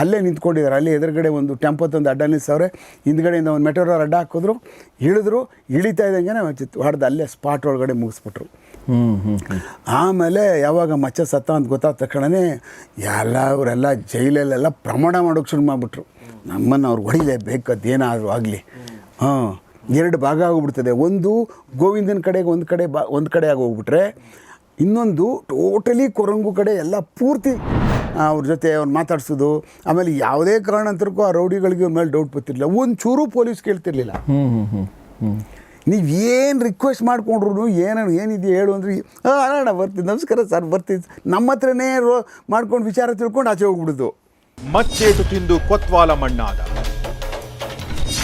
ಅಲ್ಲೇ ನಿಂತ್ಕೊಂಡಿದ್ದಾರೆ. ಅಲ್ಲಿ ಎದುರುಗಡೆ ಒಂದು ಟೆಂಪೋ ತಂದು ಅಡ್ಡ ನಿಲ್ಲಿಸವ್ರೆ ಹಿಂದ್ಗಡೆಯಿಂದ ಒಂದು ಮೆಟೋರರ್ ಅಡ್ಡ ಹಾಕಿದ್ರು. ಇಳಿದ್ರು ಇಳಿತಾ ಇದ್ದಂಗೆ ಹೊಡೆದು ಅಲ್ಲೇ ಸ್ಪಾಟ್ ಒಳಗಡೆ ಮುಗಿಸ್ಬಿಟ್ರು. ಹ್ಞೂ ಹ್ಞೂ ಹ್ಞೂ ಆಮೇಲೆ ಯಾವಾಗ ಮಚ್ಚ ಸತ್ತ ಅಂತ ಗೊತ್ತಾದ ತಕ್ಷಣವೇ ಎಲ್ಲ ಅವರೆಲ್ಲ ಜೈಲಲ್ಲೆಲ್ಲ ಪ್ರಮಾಣ ಮಾಡೋಕ್ಕೆ ಶುರು ಮಾಡಿಬಿಟ್ರು. ನಮ್ಮನ್ನು ಅವ್ರು ಹೊಡಿಲೇಬೇಕು ಅದೇನಾದರೂ ಆಗಲಿ. ಹಾಂ ಎರಡು ಭಾಗ ಆಗೋಗ್ಬಿಡ್ತದೆ ಒಂದು ಗೋವಿಂದನ ಕಡೆಗೆ ಒಂದು ಕಡೆ ಬಾ ಒಂದು ಕಡೆ ಆಗೋಗ್ಬಿಟ್ರೆ ಇನ್ನೊಂದು ಟೋಟಲಿ ಕೊರಂಗು ಕಡೆ ಎಲ್ಲ ಪೂರ್ತಿ ಅವ್ರ ಜೊತೆ ಅವ್ರು ಮಾತಾಡ್ಸೋದು ಆಮೇಲೆ ಯಾವುದೇ ಕಾರಣಂತರಕ್ಕೂ ಆ ರೌಡಿಗಳಿಗೆ ಇವ್ರ ಮೇಲೆ ಡೌಟ್ ಬರ್ತಿರ್ಲಿಲ್ಲ. ಒಂದು ಚೂರು ಪೊಲೀಸ್ ಕೇಳ್ತಿರ್ಲಿಲ್ಲ. ನೀವು ಏನು ರಿಕ್ವೆಸ್ಟ್ ಮಾಡ್ಕೊಂಡ್ರು ಏನು ಏನಿದೆಯಾ ಹೇಳು ಅಂದ್ರೆ ಹಾಂ ಅಣ್ಣ ಬರ್ತೀನಿ ನಮಸ್ಕಾರ ಸರ್ ಬರ್ತೀನಿ. ನಮ್ಮ ಹತ್ರನೇ ರೋ ಮಾಡ್ಕೊಂಡು ವಿಚಾರ ತಿಳ್ಕೊಂಡು ಆಚೆ ಹೋಗ್ಬಿಡುದು. ಮಚ್ಚೇಟು ತಿಂದು ಕೊತ್ವಾಲ ಮಣ್ಣಾದ.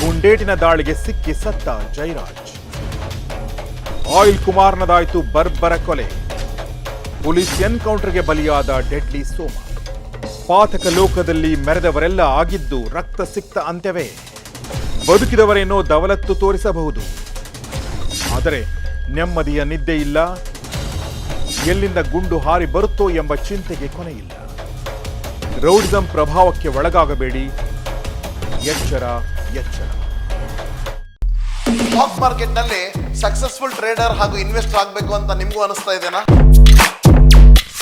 ಗುಂಡೇಟಿನ ದಾಳಿಗೆ ಸಿಕ್ಕಿ ಸತ್ತ ಜೈರಾಜ್. ಆಯಿಲ್ ಕುಮಾರ್ನದಾಯಿತು ಬರ್ಬರ ಕೊಲೆ. ಪೊಲೀಸ್ ಎನ್ಕೌಂಟರ್ಗೆ ಬಲಿಯಾದ ಡೆಡ್ಲಿ ಸೋಮ. ಪಾತಕ ಲೋಕದಲ್ಲಿ ಮೆರೆದವರೆಲ್ಲ ಆಗಿದ್ದು ರಕ್ತ ಸಿಕ್ತ ಅಂತ್ಯವೇ. ಬದುಕಿದವರೇನೋ ದವಲತ್ತು ತೋರಿಸಬಹುದು. ಆದರೆ ನೆಮ್ಮದಿಯ ನಿದ್ದೆ ಇಲ್ಲ. ಎಲ್ಲಿಂದ ಗುಂಡು ಹಾರಿ ಬರುತ್ತೋ ಎಂಬ ಚಿಂತೆಗೆ ಕೊನೆಯಿಲ್ಲ. ರೌಡಿಸಂ ಪ್ರಭಾವಕ್ಕೆ ಒಳಗಾಗಬೇಡಿ. ಎಚ್ಚರ ಎಚ್ಚರ. ಸ್ಟಾಕ್ ಮಾರ್ಕೆಟ್ನಲ್ಲಿ ಸಕ್ಸಸ್ಫುಲ್ ಟ್ರೇಡರ್ ಹಾಗೂ ಇನ್ವೆಸ್ಟರ್ ಆಗಬೇಕು ಅಂತ ನಿಮಗೂ ಅನಿಸ್ತಾ ಇದೆನಾ?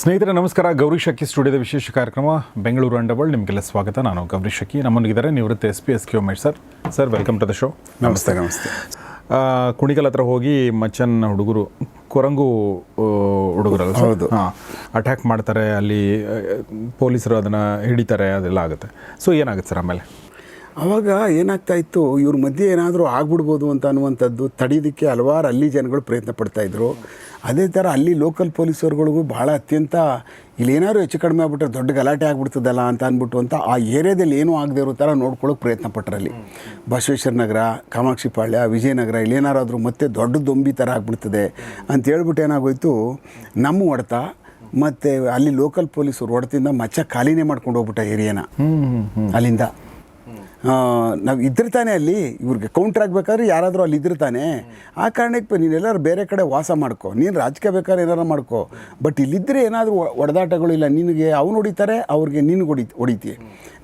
ಸ್ನೇಹಿತರೆ ನಮಸ್ಕಾರ. ಗೌರಿ ಶಕ್ಕಿ ಸ್ಟುಡಿಯೋದ ವಿಶೇಷ ಕಾರ್ಯಕ್ರಮ ಬೆಂಗಳೂರು ಅಂಡರ್ವರ್ಲ್ಡ್. ನಿಮಗೆಲ್ಲ ಸ್ವಾಗತ. ನಾನು ಗೌರಿ ಶಕ್ಕಿ ನಮ್ಮೊಂದಿಗಿದ್ದಾರೆ ನಿವೃತ್ತ S P S Q Umesh sir. Sir welcome to the show. ನಮಸ್ತೆ ನಮಸ್ತೆ. ಕುಣಿಗಲ್ ಹತ್ರ ಹೋಗಿ ಮಚ್ಚನ್ ಹುಡುಗರು ಕೊರಂಗು ಹುಡುಗರಲ್ಲ? ಹೌದು. ಹಾಂ. ಅಟ್ಯಾಕ್ ಮಾಡ್ತಾರೆ ಅಲ್ಲಿ ಪೊಲೀಸರು ಅದನ್ನು ಹಿಡಿತಾರೆ ಅದೆಲ್ಲ ಆಗುತ್ತೆ. ಸೊ ಏನಾಗುತ್ತೆ ಸರ್ ಆಮೇಲೆ? ಆವಾಗ ಏನಾಗ್ತಾ ಇತ್ತು ಇವ್ರ ಮಧ್ಯೆ ಏನಾದರೂ ಆಗ್ಬಿಡ್ಬೋದು ಅಂತ ಅನ್ನುವಂಥದ್ದು ತಡೆಯೋದಕ್ಕೆ ಹಲವಾರು ಅಲ್ಲಿ ಜನಗಳು ಪ್ರಯತ್ನ ಪಡ್ತಾಯಿದ್ರು ಅದೇ ಥರ ಅಲ್ಲಿ ಲೋಕಲ್ ಪೊಲೀಸರುಗಳಿಗೂ ಭಾಳ ಅತ್ಯಂತ ಇಲ್ಲಿ ಏನಾದರೂ ಹೆಚ್ಚು ಕಡಿಮೆ ಆಗ್ಬಿಟ್ರೆ ದೊಡ್ಡ ಗಲಾಟೆ ಆಗ್ಬಿಡ್ತದಲ್ಲ ಅಂತ ಅಂದ್ಬಿಟ್ಟು ಅಂತ ಆ ಏರಿಯಾದಲ್ಲಿ ಏನೂ ಆಗದೆ ಇರೋ ಥರ ನೋಡ್ಕೊಳ್ಳೋಕೆ ಪ್ರಯತ್ನ ಪಟ್ಟರಲ್ಲಿ ಬಸವೇಶ್ವರ ನಗರ ಕಾಮಾಕ್ಷಿಪಾಳ್ಯ ವಿಜಯನಗರ ಇಲ್ಲೇನಾರಾದರೂ ಮತ್ತೆ ದೊಡ್ಡ ದೊಂಬಿ ಥರ ಆಗ್ಬಿಡ್ತದೆ ಅಂತ ಹೇಳ್ಬಿಟ್ಟು ಏನಾಗೋಯ್ತು ನಮ್ಮ ಹೊಡೆತ ಮತ್ತು ಅಲ್ಲಿ ಲೋಕಲ್ ಪೊಲೀಸರು ಹೊಡೆತಿಂದ ಮಚ್ಚ ಖಾಲಿನೇ ಮಾಡ್ಕೊಂಡು ಹೋಗ್ಬಿಟ್ಟ ಏರಿಯಾನ. ಅಲ್ಲಿಂದ. ನಾವು ಇದ್ದಿರ್ತಾನೆ ಅಲ್ಲಿ. ಇವ್ರಿಗೆ ಕೌಂಟ್ರ್ ಆಗಬೇಕಾದ್ರೆ ಯಾರಾದರೂ ಅಲ್ಲಿ ಇದ್ದಿರ್ತಾನೆ ಆ ಕಾರಣಕ್ಕೆ ನೀನೆಲ್ಲರೂ ಬೇರೆ ಕಡೆ ವಾಸ ಮಾಡ್ಕೊ. ನೀನು ರಾಜಕೀಯ ಬೇಕಾದ್ರೆ ಏನಾರು ಮಾಡ್ಕೊ. ಬಟ್ ಇಲ್ಲಿದ್ದರೆ ಏನಾದರೂ ಒಡದಾಟಗಳು ಇಲ್ಲ. ನಿನಗೆ ಅವ್ನು ಹೊಡಿತಾರೆ, ಅವ್ರಿಗೆ ನಿನಗೆ ಹೊಡಿ ಹೊಡಿತೀಯ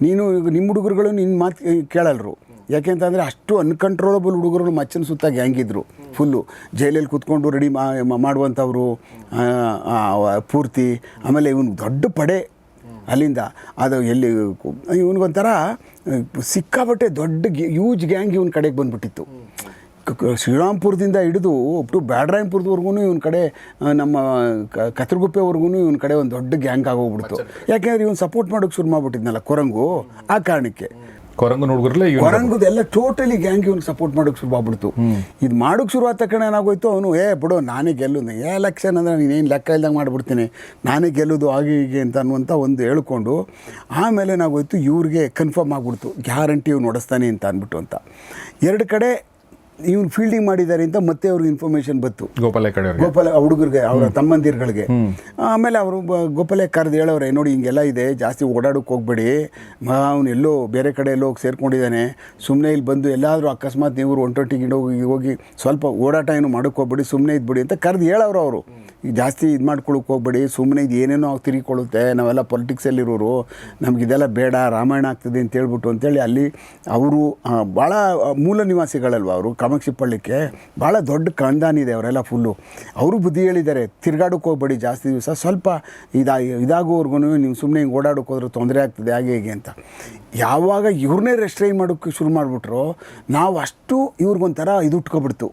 ನೀನು ನಿಮ್ಮ ಹುಡುಗರುಗಳು ನಿನ್ನ ಮಾತು ಕೇಳಲ್ರು. ಯಾಕೆಂತಂದರೆ ಅಷ್ಟು ಅನ್ಕಂಟ್ರೋಲಬಲ್ ಹುಡುಗರು ಮಚ್ಚನ ಸುತ್ತ ಗ್ಯಾಂಗಿದ್ರು ಫುಲ್ಲು ಜೈಲಲ್ಲಿ ಕೂತ್ಕೊಂಡು ರೆಡಿ ಮಾಡುವಂಥವ್ರು ಪೂರ್ತಿ. ಆಮೇಲೆ ಇವನು ದೊಡ್ಡ ಪಡೆ. ಅಲ್ಲಿಂದ. ಅದು ಎಲ್ಲಿ ಇವನಿಗೊಂಥರ ಸಿಕ್ಕಾಪಟ್ಟೆ ದೊಡ್ಡ ಯೂಜ್ ಗ್ಯಾಂಗ್ ಇವನ ಕಡೆಗೆ ಬಂದ್ಬಿಟ್ಟಿತ್ತು. ಶ್ರೀರಾಮ್ಪುರದಿಂದ ಹಿಡಿದು ಅಪ್ ಟು ಬ್ಯಾಡ್ರಾಯಂಪುರದವರೆಗೂ ಇವನ ಕಡೆ ನಮ್ಮ ಕತ್ರಗುಪ್ಪೆವರೆಗೂ ಇವನ ಕಡೆ ಒಂದು ದೊಡ್ಡ ಗ್ಯಾಂಗ್ ಆಗೋಗ್ಬಿಡ್ತು. ಯಾಕೆಂದ್ರೆ ಇವನು ಸಪೋರ್ಟ್ ಮಾಡೋಕ್ಕೆ ಶುರು ಮಾಡ್ಬಿಟ್ಟಿದ್ನಲ್ಲ ಕೊರಂಗು ಆ ಕಾರಣಕ್ಕೆ. ಕೊರಂಗು ಹುಡುಗರಲ್ಲೇ ಕೊರಂಗುದೆಲ್ಲ ಟೋಟಲಿ ಗ್ಯಾಂಗ್ ಇವ್ನಿಗೆ ಸಪೋರ್ಟ್ ಮಾಡೋಕೆ ಶುರು ಆಗ್ಬಿಡ್ತು. ಇದು ಮಾಡೋಕೆ ಶುರು ಆದ ತಕ್ಷಣ ಏನಾಗೋಯ್ತು ಅವನು ಏ ಬಿಡು ನಾನೇ ಗೆಲ್ಲುದು. ಏ ಎಲೆಕ್ಷನ್ ಅಂದರೆ ನೀನೇನು ಲೆಕ್ಕ ಇಲ್ದಂಗೆ ಮಾಡಿಬಿಡ್ತೀನಿ. ನಾನೇ ಗೆಲ್ಲೋದು ಹಾಗೆ ಹೀಗೆ ಅಂತ ಅನ್ನುವಂಥ ಒಂದು ಹೇಳ್ಕೊಂಡು ಆಮೇಲೆ ಏನಾಗೋಯ್ತು ಇವ್ರಿಗೆ ಕನ್ಫರ್ಮ್ ಆಗಿಬಿಡ್ತು. ಗ್ಯಾರಂಟಿ ಇವ್ನು ನೋಡಿಸ್ತಾನೆ ಅಂತ ಅಂದ್ಬಿಟ್ಟು ಅಂತ. ಎರಡು ಕಡೆ ಇವ್ನು ಫೀಲ್ಡಿಂಗ್ ಮಾಡಿದ್ದಾರೆ ಅಂತ ಮತ್ತೆ ಅವ್ರಿಗೆ ಇನ್ಫಾರ್ಮೇಶನ್ ಬಂತು. ಗೋಪಾಲ ಕಡೆ ಗೋಪಾಲ ಹುಡುಗರಿಗೆ ಅವರ ತಮ್ಮಂದಿರುಗಳಿಗೆ. ಆಮೇಲೆ ಅವರು ಗೋಪಾಲೆ ಕರೆದು ಹೇಳೋರೆ ನೋಡಿ ಹಿಂಗೆಲ್ಲ ಇದೆ ಜಾಸ್ತಿ ಓಡಾಡೋಕೆ ಹೋಗ್ಬೇಡಿ. ಅವನು ಎಲ್ಲೋ ಬೇರೆ ಕಡೆ ಎಲ್ಲೋ ಹೋಗಿ ಸೇರ್ಕೊಂಡಿದ್ದಾನೆ. ಸುಮ್ಮನೆ ಇಲ್ಲಿ ಬಂದು ಎಲ್ಲಾದರೂ ಅಕಸ್ಮಾತ್ ನೀವು ಒಂಟೊಟ್ಟಿಗೆ ಹೋಗಿ ಹೋಗಿ ಸ್ವಲ್ಪ ಓಡಾಟ ಏನು ಮಾಡೋಕೆ ಹೋಗ್ಬೇಡಿ ಸುಮ್ಮನೆ ಇದ್ಬಿಡಿ ಅಂತ ಕರೆದು ಹೇಳೋರು ಅವರು. ಈಗ ಜಾಸ್ತಿ ಇದು ಮಾಡ್ಕೊಳಕ್ಕೆ ಹೋಗ್ಬೇಡಿ. ಸುಮ್ಮನೆ ಇದು ಏನೇನೋ ತಿರುಗಿಕೊಳ್ಳುತ್ತೆ. ನಾವೆಲ್ಲ ಪೊಲಿಟಿಕ್ಸಲ್ಲಿರೋರು ನಮಗಿದೆಲ್ಲ ಬೇಡ. ರಾಮಾಯಣ ಆಗ್ತದೆ ಅಂತ ಹೇಳ್ಬಿಟ್ಟು ಅಂತೇಳಿ ಅಲ್ಲಿ ಅವರು ಭಾಳ ಮೂಲ ನಿವಾಸಿಗಳಲ್ವ ಅವರು? ಕಾಮಾಕ್ಷಿಪಳ್ಳಿಕ್ಕೆ ಭಾಳ ದೊಡ್ಡ ಕಂದಾನಿದೆ ಅವರೆಲ್ಲ ಫುಲ್ಲು ಅವರು ಬುದ್ಧಿ ಹೇಳಿದ್ದಾರೆ, ತಿರುಗಾಡೋಕೆ ಹೋಗ್ಬೇಡಿ ಜಾಸ್ತಿ ದಿವಸ. ಸ್ವಲ್ಪ ಇದಾ, ಇದಾಗೋವರೆಗೂ ನೀವು ಸುಮ್ಮನೆ ಹಿಂಗೆ ಓಡಾಡೋಕೆ ಹೋದ್ರೆ ತೊಂದರೆ ಆಗ್ತದೆ. ಹಾಗೆ, ಹೇಗೆ ಅಂತ. ಯಾವಾಗ ಇವ್ರನ್ನೇ ರೆಸ್ಟ್ರೈನ್ ಮಾಡೋಕ್ಕೆ ಶುರು ಮಾಡಿಬಿಟ್ರು, ನಾವು ಅಷ್ಟು ಇವ್ರಿಗೊಂಥರ ಇದು ಉಟ್ಕೊಬಿಡ್ತು.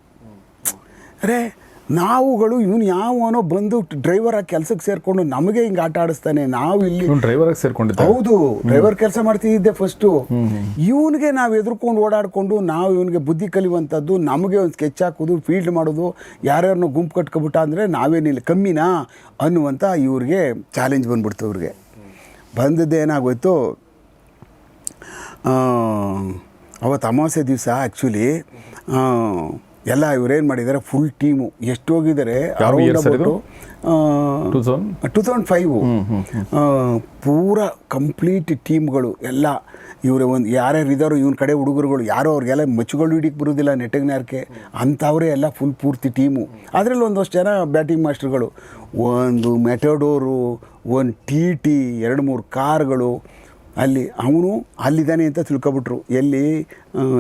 ಅರೆ ನಾವುಗಳು ಇವನು ಯಾವನೋ ಬಂದು ಡ್ರೈವರ್ ಆಗಿ ಕೆಲಸಕ್ಕೆ ಸೇರಿಕೊಂಡು ನಮಗೆ ಹಿಂಗೆ ಆಟ ಆಡಿಸ್ತಾನೆ ನಾವು ಇಲ್ಲಿ ಡ್ರೈವರ್ ಡ್ರೈವರಾಗಿ ಸೇರ್ಕೊಂಡಿದ್ದೆ ಹೌದು ಡ್ರೈವರ್ ಕೆಲಸ ಮಾಡ್ತಿದ್ದೆ ಫಸ್ಟು ಇವನಿಗೆ ನಾವು ಎದುರ್ಕೊಂಡು ಓಡಾಡಿಕೊಂಡು ನಾವು ಇವನಿಗೆ ಬುದ್ಧಿ ಕಲಿಯುವಂಥದ್ದು ನಮಗೆ ಒಂದು ಸ್ಕೆಚ್ ಹಾಕೋದು ಫೀಲ್ಡ್ ಮಾಡೋದು ಯಾರ್ಯಾರನ್ನೂ ಗುಂಪು ಕಟ್ಕೊಬಿಟ್ಟ ಅಂದರೆ ನಾವೇನಿಲ್ಲ ಕಮ್ಮಿನಾ ಅನ್ನುವಂಥ ಇವ್ರಿಗೆ ಚಾಲೆಂಜ್ ಬಂದ್ಬಿಡ್ತು ಇವ್ರಿಗೆ. ಬಂದದ್ದು ಏನಾಗೋಯ್ತು ಅವತ್ತು ಅಮಾವಾಸ್ಯೆ ದಿವಸ ಆ್ಯಕ್ಚುಲಿ ಎಲ್ಲ ಇವರೇನು ಮಾಡಿದ್ದಾರೆ? ಫುಲ್ ಟೀಮು ಎಷ್ಟು ಹೋಗಿದ್ದಾರೆ? ಟೂ 2000? ತೌಸಂಡ್ ಫೈವು ಪೂರ ಕಂಪ್ಲೀಟ್ ಟೀಮ್ಗಳು ಎಲ್ಲ ಇವರು ಒಂದು ಯಾರ್ಯಾರು ಇದ್ದಾರೋ ಇವನ ಕಡೆ ಹುಡುಗರುಗಳು ಯಾರೋ ಅವ್ರಿಗೆಲ್ಲ ಮಚ್ಚುಗಳು ಹಿಡಿಕ್ ಬರೋದಿಲ್ಲ ನೆಟ್ಟಗ್ನಾರ್ಕೆ. ಅಂಥವರೇ ಎಲ್ಲ ಫುಲ್ ಪೂರ್ತಿ ಟೀಮು ಅದರಲ್ಲಿ ಒಂದಷ್ಟು ಜನ ಬ್ಯಾಟಿಂಗ್ ಮಾಸ್ಟರ್ಗಳು ಒಂದು ಮೆಟಡೋರು ಒಂದು ಟಿ ಟಿ ಎರಡು ಮೂರು ಕಾರ್ಗಳು ಅಲ್ಲಿ ಅವನು ಅಲ್ಲಿದ್ದಾನೆ ಅಂತ ತಿಳ್ಕೊಬಿಟ್ರು. ಎಲ್ಲಿ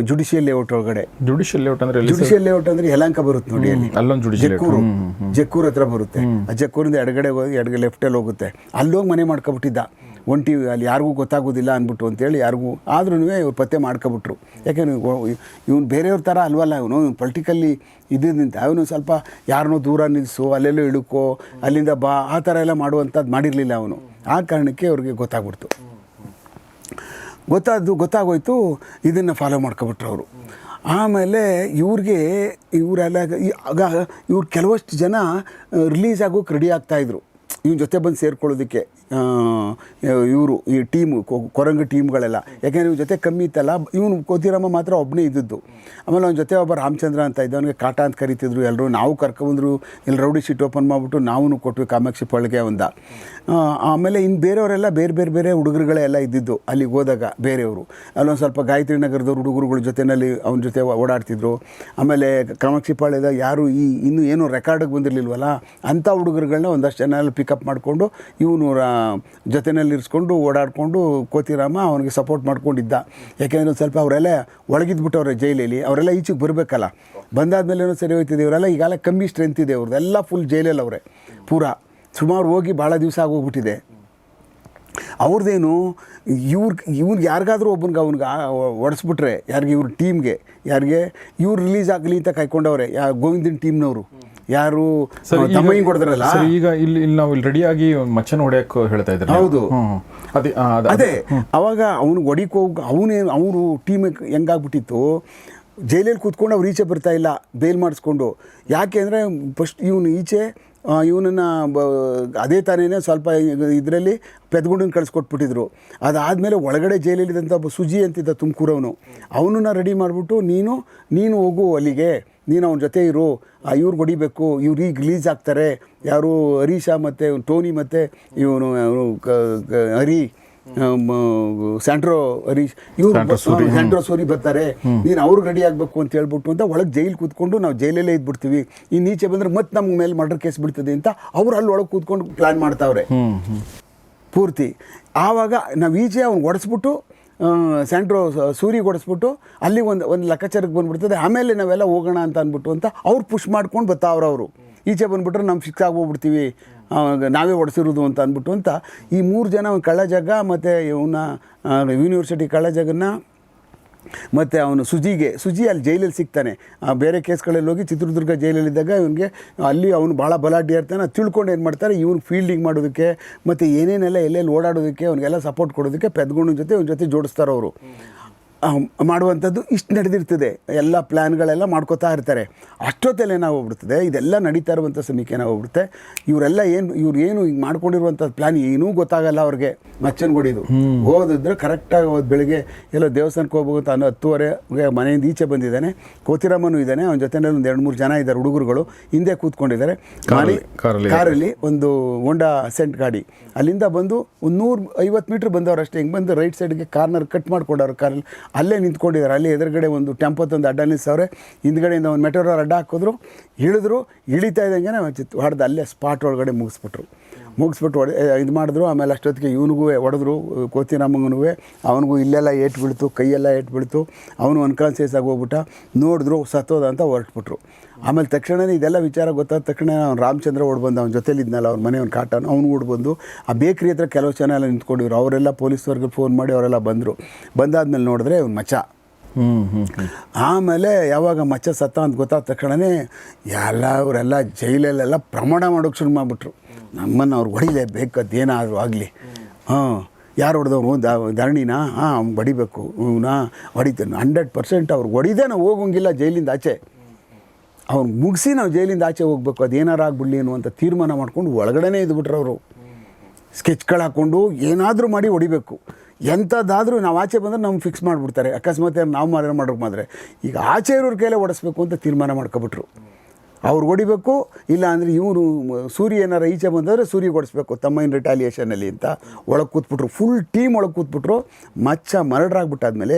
ಜುಡಿಷಿಯಲ್ ಲೇಔಟ್ ಒಳಗಡೆ. ಜುಡಿಷಿಯಲ್ ಲೇಔಟ್ ಅಂದ್ರೆ ಜುಡಿಷಿಯಲ್ ಲೇಔಟ್ ಅಂದ್ರೆ ಯಲಂಕ ಬರುತ್ತೆ ನೋಡಿ ಅಲ್ಲಿ. ಅಲ್ಲೊಂದು ಜುಡಿಷಿಯಲ್ ಜಕ್ಕೂರು. ಜಕ್ಕೂರ್ ಹತ್ರ ಬರುತ್ತೆ. ಆ ಜಕ್ಕೂರಿಂದ ಎಡಗಡೆ ಹೋಗಿ ಎಡಗಡೆ ಲೆಫ್ಟಲ್ಲಿ ಹೋಗುತ್ತೆ. ಅಲ್ಲೋಗಿ ಮನೆ ಮಾಡ್ಕೊಬಿಟ್ಟಿದ್ದ. ಒಂಟಿ ಅಲ್ಲಿ ಯಾರಿಗೂ ಗೊತ್ತಾಗೋದಿಲ್ಲ ಅಂದ್ಬಿಟ್ಟು ಅಂತೇಳಿ ಯಾರಿಗೂ ಆದ್ರೂ ಇವ್ರು ಪತ್ತೆ ಮಾಡ್ಕೊಬಿಟ್ರು. ಯಾಕೆಂದ್ರೆ ಇವನು ಬೇರೆಯವ್ರ ಥರ ಅಲ್ವಲ್ಲ ಇವನು? ಪೊಲಿಟಿಕಲ್ಲಿ ಇದ್ದಿದ್ದಂತೆ. ಅವನು ಸ್ವಲ್ಪ ಯಾರನ್ನೋ ದೂರ ನಿಲ್ಲಿಸು ಅಲ್ಲೆಲ್ಲೋ ಇಳುಕೋ ಅಲ್ಲಿಂದ ಬಾ ಆ ಥರ ಎಲ್ಲ ಮಾಡುವಂಥದ್ದು ಮಾಡಿರಲಿಲ್ಲ ಅವನು. ಆ ಕಾರಣಕ್ಕೆ ಅವ್ರಿಗೆ ಗೊತ್ತಾಗ್ಬಿಡ್ತು. ಗೊತ್ತಾದ್ದು ಗೊತ್ತಾಗೋಯ್ತು, ಇದನ್ನು ಫಾಲೋ ಮಾಡ್ಕೊಬಿಟ್ರು ಅವರು. ಆಮೇಲೆ ಇವ್ರಿಗೆ ಇವರೆಲ್ಲ ಆಗ ಇವ್ರು ಕೆಲವಷ್ಟು ಜನ ರಿಲೀಸ್ ಆಗೋಕೆ ರೆಡಿ ಆಗ್ತಾಯಿದ್ರು ಇವ್ನ ಜೊತೆ ಬಂದು ಸೇರ್ಕೊಳ್ಳೋದಕ್ಕೆ. ಇವರು ಈ ಟೀಮು ಕೊರಂಗ ಟೀಮ್ಗಳೆಲ್ಲ. ಯಾಕೆಂದರೆ ಇವ್ನ ಜೊತೆ ಕಮ್ಮಿ ಇತ್ತಲ್ಲ, ಇವನು ಕೋತಿರಾಮ ಮಾತ್ರ ಒಬ್ಬನೇ ಇದ್ದದ್ದು. ಆಮೇಲೆ ಅವನ ಜೊತೆ ಒಬ್ಬ ರಾಮಚಂದ್ರ ಅಂತ ಇದ್ದ, ಅವನಿಗೆ ಕಾಟ ಅಂತ ಕರಿತಿದ್ರು ಎಲ್ಲರೂ ನಾವು ಕರ್ಕೊಂಡ್ರು ಇಲ್ಲಿ ರೌಡಿ ಶೀಟ್ ಓಪನ್ ಮಾಡಿಬಿಟ್ಟು ನಾವು ಕೊಟ್ವಿ ಕಾಮಾಕ್ಷಿ ಪಳ್ಳಿಗೆ ಒಂದ. ಆಮೇಲೆ ಇನ್ನು ಬೇರೆಯವರೆಲ್ಲ ಬೇರೆ ಬೇರೆ ಬೇರೆ ಹುಡುಗರುಗಳೇ ಎಲ್ಲ ಇದ್ದಿದ್ದು ಅಲ್ಲಿಗೆ ಹೋದಾಗ ಬೇರೆಯವರು. ಅಲ್ಲೊಂದು ಸ್ವಲ್ಪ ಗಾಯತ್ರಿ ನಗರದವ್ರು ಹುಡುಗರುಗಳ ಜೊತೆಯಲ್ಲಿ ಅವನ ಜೊತೆ ಓಡಾಡ್ತಿದ್ರು. ಆಮೇಲೆ ಕಾಮಾಕ್ಷಿ ಪಾಳ್ಯದ ಯಾರು ಈ, ಇನ್ನೂ ಏನೂ ರೆಕಾರ್ಡಿಗೆ ಬಂದಿರಲಿಲ್ವಲ್ಲ, ಅಂಥ ಹುಡುಗರುಗಳನ್ನ ಒಂದಷ್ಟು ಜನ ಪಿಕಪ್ ಮಾಡಿಕೊಂಡು ಇವನು ಜೊತೆಯಲ್ಲಿ ಇರಿಸ್ಕೊಂಡು ಓಡಾಡಿಕೊಂಡು ಕೋತಿರಾಮ ಅವನಿಗೆ ಸಪೋರ್ಟ್ ಮಾಡ್ಕೊಂಡಿದ್ದ. ಯಾಕೆಂದರೆ ಒಂದು ಸ್ವಲ್ಪ ಅವರೆಲ್ಲ ಒಳಗಿದ್ಬಿಟ್ಟವ್ರೆ ಜೈಲಲ್ಲಿ. ಅವರೆಲ್ಲ ಈಚೆಗೆ ಬರಬೇಕಲ್ಲ. ಬಂದಾದ್ಮೇಲೆ ಏನೋ ಸರಿ ಹೋಯ್ತಿದ್ದೆ ಇವರೆಲ್ಲ ಈಗಾಗಲೇ ಕಮ್ಮಿ ಸ್ಟ್ರೆಂತ್ ಇದೆ ಅವ್ರದ್ದು ಎಲ್ಲ ಫುಲ್ ಜೈಲಲ್ಲಿ ಅವರೇ. ಪೂರಾ. ಸುಮಾರು ಹೋಗಿ ಭಾಳ ದಿವಸ ಆಗೋಗ್ಬಿಟ್ಟಿದೆ. ಅವ್ರದ್ದೇನು ಇವ್ರ ಇವ್ರಿಗೆ ಯಾರಿಗಾದ್ರೂ ಒಬ್ಬನಿಗೆ ಅವ್ನಿಗೆ ಒಡಿಸ್ಬಿಟ್ರೆ, ಯಾರಿಗೆ ಇವ್ರ ಟೀಮ್ಗೆ ಯಾರಿಗೆ ಇವ್ರು ರಿಲೀಸ್ ಆಗಲಿ ಅಂತ ಕಾಯ್ಕೊಂಡವ್ರೆ, ಯಾ ಗೋವಿಂದನ್ ಟೀಮ್ನವರು ಯಾರು ತಮ್ಮಯ್ಯ ಕೊಡಿದ್ರಲ್ಲ ಸರ್ ಈಗ ಇಲ್ಲಿ ಇಲ್ಲಿ ನಾವು ಇಲ್ಲಿ ರೆಡಿಯಾಗಿ ಮಚ್ಚನ ಹೊಡೆಯಕ್ಕೆ ಹೇಳ್ತಾ ಇದ್ದಾರೆ. ಹೌದು. ಅದೇ ಅದೇ ಅವಾಗ ಅವನು ಹೊಡಿಕ್ ಅವನೇ ಅವನೇನು ಅವರು ಟೀಮ್ ಹೆಂಗಾಗ್ಬಿಟ್ಟಿತ್ತು ಜೈಲಲ್ಲಿ ಕೂತ್ಕೊಂಡು ಅವ್ರು ಈಚೆ ಬರ್ತಾ ಇಲ್ಲ ಬೇಲ್ ಮಾಡಿಸ್ಕೊಂಡು. ಯಾಕೆ ಅಂದರೆ ಫಸ್ಟ್ ಇವನು ಈಚೆ ಇವನನ್ನು ಅದೇ ತಾನೇ ಸ್ವಲ್ಪ ಇದರಲ್ಲಿ ಪೆದ್ಗುಂಡನ್ನು ಕಳಿಸ್ಕೊಟ್ಬಿಟ್ಟಿದ್ರು. ಅದಾದಮೇಲೆ ಒಳಗಡೆ ಜೈಲಲ್ಲಿದ್ದಂಥ ಒಬ್ಬ ಸುಜಿ ಅಂತಿದ್ದ ತುಮಕೂರವನು. ಅವನನ್ನ ರೆಡಿ ಮಾಡಿಬಿಟ್ಟು ನೀನು ನೀನು ಹೋಗು ಅಲ್ಲಿಗೆ ನೀನು ಅವನ ಜೊತೆ ಇರು ಇವ್ರು ಹೊಡಿಬೇಕು ಇವ್ರು ಈಗ ರಿಲೀಸ್ ಆಗ್ತಾರೆ ಯಾರು ಹರೀಶ ಮತ್ತು ಟೋನಿ ಮತ್ತು ಇವನು ಹರಿ ಸ್ಯಾಂಡ್ರೋ ಹರೀಶ್ ಇವ್ರು ಸ್ಯಾಂಡ್ರೋ ಸೋರಿ. ಬರ್ತಾರೆ. ನೀನು ಅವ್ರಿಗೆ ರೆಡಿ ಆಗಬೇಕು ಅಂತ ಹೇಳ್ಬಿಟ್ಟು ಅಂತ ಒಳಗೆ ಜೈಲು ಕೂತ್ಕೊಂಡು ನಾವು ಜೈಲಲ್ಲೇ ಇದ್ಬಿಡ್ತೀವಿ. ಇನ್ನು ಈಚೆ ಬಂದರೆ ಮತ್ತೆ ನಮ್ಮ ಮೇಲೆ ಮರ್ಡರ್ ಕೇಸ್ ಬಿಡ್ತದೆ ಅಂತ ಅವ್ರು ಅಲ್ಲಿ ಒಳಗೆ ಕೂತ್ಕೊಂಡು ಪ್ಲ್ಯಾನ್ ಮಾಡ್ತಾವ್ರೆ. ಪೂರ್ತಿ. ಆವಾಗ ನಾವು ಈಚೆ ಅವ್ನು ಒಡಿಸ್ಬಿಟ್ಟು ಸ್ಯಾಂಟ್ರೋ ಸೂರಿ ಕೊಡಿಸ್ಬಿಟ್ಟು ಅಲ್ಲಿ ಒಂದು ಒಂದು ಲೆಕ್ಕಾಚಾರಕ್ಕೆ ಬಂದುಬಿಡ್ತದೆ. ಆಮೇಲೆ ನಾವೆಲ್ಲ ಹೋಗೋಣ ಅಂತ ಅಂದ್ಬಿಟ್ಟು ಅಂತ ಅವ್ರು ಪುಷ್ ಮಾಡ್ಕೊಂಡು ಬರ್ತಾವ್ರು ಅವರು. ಈಚೆ ಬಂದುಬಿಟ್ರೆ ನಮ್ಮ ಫಿಕ್ಸ್ ಆಗೋಗ್ಬಿಡ್ತೀವಿ ನಾವೇ ಹೊಡೆಸಿರೋದು ಅಂತ ಅಂದ್ಬಿಟ್ಟು ಅಂತ ಈ ಮೂರು ಜನ ಒಂದು ಕಳ್ಳ ಜಾಗ ಮತ್ತು ಇವನ್ನ ಯೂನಿವರ್ಸಿಟಿ ಕಳ್ಳ ಜಾಗನ್ನ ಮತ್ತು ಅವನು ಸುಜಿಗೆ, ಸುಜಿ ಅಲ್ಲಿ ಜೈಲಲ್ಲಿ ಸಿಗ್ತಾನೆ. ಬೇರೆ ಕೇಸ್ಗಳಲ್ಲಿ ಹೋಗಿ ಚಿತ್ರದುರ್ಗ ಜೈಲಲ್ಲಿದ್ದಾಗ ಇವನಿಗೆ ಅಲ್ಲಿ ಅವನು ಭಾಳ ಬಲಾಢ್ಯ ಇರ್ತಾನೆ. ಅದು ತಿಳ್ಕೊಂಡು ಏನು ಮಾಡ್ತಾರೆ, ಇವನು ಫೀಲ್ಡಿಂಗ್ ಮಾಡೋದಕ್ಕೆ ಮತ್ತು ಏನೇನೆಲ್ಲ ಎಲ್ಲೆಲ್ಲಿ ಓಡಾಡೋದಕ್ಕೆ, ಅವನಿಗೆಲ್ಲ ಸಪೋರ್ಟ್ ಕೊಡೋದಕ್ಕೆ ಪೆದ್ಗುಣನ ಜೊತೆ, ಇವನ ಜೊತೆ ಜೋಡಿಸ್ತಾರೆ ಅವರು. ಮಾಡುವಂಥದ್ದು ಇಷ್ಟು ನಡೆದಿರ್ತದೆ. ಎಲ್ಲ ಪ್ಲ್ಯಾನ್ಗಳೆಲ್ಲ ಮಾಡ್ಕೋತಾ ಇರ್ತಾರೆ. ಅಷ್ಟೊತ್ತಲ್ಲಿ ಏನಾಗೋಗ್ಬಿಡ್ತದೆ ಇದೆಲ್ಲ ನಡೀತಾ ಇರುವಂಥ ಸಮಯಕ್ಕೆ ಏನಾಗೋಗ್ಬಿಡುತ್ತೆ ಇವರೆಲ್ಲ ಏನು ಇವ್ರು ಏನು ಹಿಂಗೆ ಮಾಡ್ಕೊಂಡಿರುವಂಥ ಪ್ಲ್ಯಾನ್ ಏನೂ ಗೊತ್ತಾಗಲ್ಲ ಅವ್ರಿಗೆ. ಮಚ್ಚನ್ಗುಡಿದು. ಹೋದಿದ್ರೆ ಕರೆಕ್ಟಾಗಿ ಹೋದ ಬೆಳಿಗ್ಗೆ ಎಲ್ಲೋ ದೇವಸ್ಥಾನಕ್ಕೆ ಹೋಗ್ಬೇಕು ಅಂತ ಅನ್ನೋ ಹತ್ತುವರೆಗೆ ಮನೆಯಿಂದ ಈಚೆ ಬಂದಿದ್ದಾನೆ. ಕೋತಿರಾಮನು ಇದ್ದಾನೆ. ಅವನ ಜೊತೆನಲ್ಲಿ ಒಂದು ಎರಡು ಮೂರು ಜನ ಇದ್ದಾರೆ ಹುಡುಗರುಗಳು. ಹಿಂದೆ ಕೂತ್ಕೊಂಡಿದ್ದಾರೆ. ಕಾರಲ್ಲಿ ಒಂದು ಹೋಂಡಾ ಸೆಂಟ್ ಗಾಡಿ. ಅಲ್ಲಿಂದ ಬಂದು ಒಂದು ನೂರು ಐವತ್ತು ಮೀಟ್ರ್ ಬಂದವ್ರು ಅಷ್ಟೇ ಹಿಂಗೆ ಬಂದು ರೈಟ್ ಸೈಡ್ಗೆ ಕಾರ್ನರ್ ಕಟ್ ಮಾಡ್ಕೊಂಡವ್ರು ಕಾರಲ್ಲಿ. ಅಲ್ಲೇ ನಿಂತ್ಕೊಂಡಿದ್ದಾರೆ. ಅಲ್ಲಿ ಎದುರುಗಡೆ ಒಂದು ಟೆಂಪೋ ತಂದು ಅಡ್ಡ ನಿಲ್ಲಿಸವ್ರೆ ಹಿಂದ್ಗಡೆಯಿಂದ ಒಂದು ಮೆಟೋರ್ ಅಡ್ಡ ಹಾಕಿದ್ರು, ಇಳಿದ್ರು, ಇಳಿತಾ ಇದ್ದಂಗೆ ಹೊಡೆದು ಅಲ್ಲೇ ಸ್ಪಾಟ್ ಒಳಗಡೆ ಮುಗಿಸ್ಬಿಟ್ರು. ಮುಗಿಸ್ಬಿಟ್ಟು ಒಡೆ ಇದು ಮಾಡಿದ್ರು ಆಮೇಲೆ ಅಷ್ಟೊತ್ತಿಗೆ ಇವನಿಗೂ ಹೊಡೆದ್ರು ಕೋತಿರಾಮಂಗನೂ ಅವನಿಗೂ ಇಲ್ಲೆಲ್ಲ ಏಟು ಬೀಳ್ತು ಕೈಯೆಲ್ಲ ಏಟು ಬೀಳ್ತು ಅವನು ಅನ್ಕಾನ್ಸಿಯಸ್ ಆಗಿ ಹೋಗ್ಬಿಟ್ಟ. ನೋಡಿದ್ರು ಸತ್ತೋದ ಅಂತ ಹೊರಟ್ಬಿಟ್ರು. ಆಮೇಲೆ ತಕ್ಷಣವೇ ಇದೆಲ್ಲ ವಿಚಾರ ಗೊತ್ತಾದ ತಕ್ಷಣ ಅವ್ನು ರಾಮಚಂದ್ರ ಓಡ್ಬಂದು ಅವ್ನ ಜೊತೆಲಿ ಇದ್ನಲ್ಲ ಅವ್ನ ಮನೆ ಕಾಟ ಅವನು ಅವ್ನು ಓಡ್ ಬಂದು ಆ ಬೇಕ್ರಿ ಹತ್ರ ಕೆಲವು ಜನ ಎಲ್ಲ ನಿಂತ್ಕೊಂಡಿದ್ರು. ಅವರೆಲ್ಲ ಪೊಲೀಸ್ವರ್ಗೆ ಫೋನ್ ಮಾಡಿ ಅವರೆಲ್ಲ ಬಂದರು. ಬಂದಾದ್ಮೇಲೆ ನೋಡಿದ್ರೆ ಅವ್ನು ಮಚ್ಚ. ಆಮೇಲೆ ಯಾವಾಗ ಮಚ್ಚ ಸತ್ತ ಅಂತ ಗೊತ್ತಾದ ತಕ್ಷಣವೇ ಎಲ್ಲ ಅವರೆಲ್ಲ ಜೈಲಲ್ಲೆಲ್ಲ ಪ್ರಮಾಣ ಮಾಡೋಕೆ ಶುರು ಮಾಡಿಬಿಟ್ರು. ನಮ್ಮನ್ನು ಅವ್ರು ಹೊಡಿಲೇಬೇಕು ಏನಾದರೂ ಆಗಲಿ. ಹಾಂ, ಯಾರು ಹೊಡೆದವನು ದ, ಧರಣಿನ? ಹಾಂ ಹೊಡಿಬೇಕು. ನಾ ಹೊಡಿತೇನೆ ಹಂಡ್ರೆಡ್ ಪರ್ಸೆಂಟ್ ಅವ್ರು ಹೊಡಿದೇ ನಾವು ಹೋಗೋಂಗಿಲ್ಲ ಜೈಲಿಂದ ಆಚೆ. ಅವ್ನು ಮುಗಿಸಿ ನಾವು ಜೈಲಿಂದ ಆಚೆ ಹೋಗ್ಬೇಕು. ಅದು ಏನಾರು ಆಗ್ಬಿಡ್ಲಿ ಅನ್ನುವಂಥ ತೀರ್ಮಾನ ಮಾಡ್ಕೊಂಡು ಒಳಗಡೆನೇ ಇದ್ಬಿಟ್ರೆ ಅವರು. ಸ್ಕೆಚ್ಗಳು ಹಾಕ್ಕೊಂಡು ಏನಾದರೂ ಮಾಡಿ ಹೊಡಿಬೇಕು. ಎಂಥದ್ದಾದರೂ ನಾವು ಆಚೆ ಬಂದರೆ ನಮ್ಗೆ ಫಿಕ್ಸ್ ಮಾಡಿಬಿಡ್ತಾರೆ. ಅಕಸ್ಮಾತ್ ನಾವು ಮಾರೇ ಮಾಡೋಕೆ ಮಾತ್ರ. ಈಗ ಆಚೆ ಇರೋರ ಕೈಲೇ ಓಡಿಸ್ಬೇಕು ಅಂತ ತೀರ್ಮಾನ ಮಾಡ್ಕೊಬಿಟ್ರು. ಅವ್ರು ಹೊಡಿಬೇಕು ಇಲ್ಲ ಅಂದರೆ ಇವನು ಸೂರ್ಯ ಏನಾರು ಈಚೆ ಬಂದರೆ ಸೂರ್ಯ ಕೊಡಿಸ್ಬೇಕು ತಮ್ಮ ಇನ್ ರಿಟಾಲಿಯೇಷನಲ್ಲಿ ಅಂತ ಒಳಗೆ ಕೂತ್ಬಿಟ್ರು. ಫುಲ್ ಟೀಮ್ ಒಳಗೆ ಕೂತ್ಬಿಟ್ರು. ಮಚ್ಚ ಮರಡ್ರಾಗ್ಬಿಟ್ಟಾದ್ಮೇಲೆ